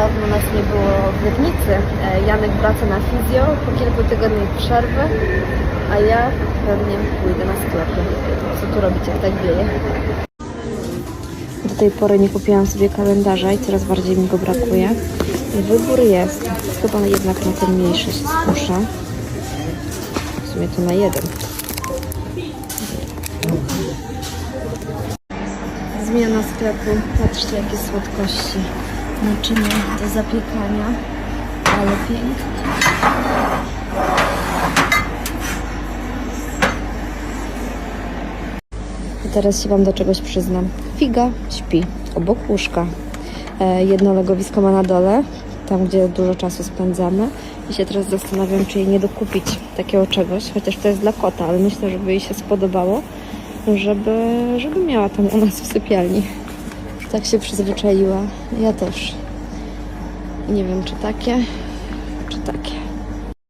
Dawno nas nie było w Legnicy. E, Janek wraca na fizjo po kilku tygodniach przerwy, a ja pewnie pójdę na sklepy. Co tu robić, jak tak wieje? Do tej pory nie kupiłam sobie kalendarza i coraz bardziej mi go brakuje. Wybór jest. Chyba jednak na ten mniejszy się skuszę. W sumie to na jeden. Zmiana sklepu. Patrzcie, jakie słodkości. Naczynie do zapiekania. Ale pięknie. I teraz się Wam do czegoś przyznam. Figa śpi obok łóżka. E, jedno legowisko ma na dole, tam gdzie dużo czasu spędzamy. I się teraz zastanawiam, czy jej nie dokupić takiego czegoś, chociaż to jest dla kota, ale myślę, żeby jej się spodobało, żeby, żeby miała tam u nas w sypialni. Tak się przyzwyczaiła. Ja też. Nie wiem, czy takie, czy takie.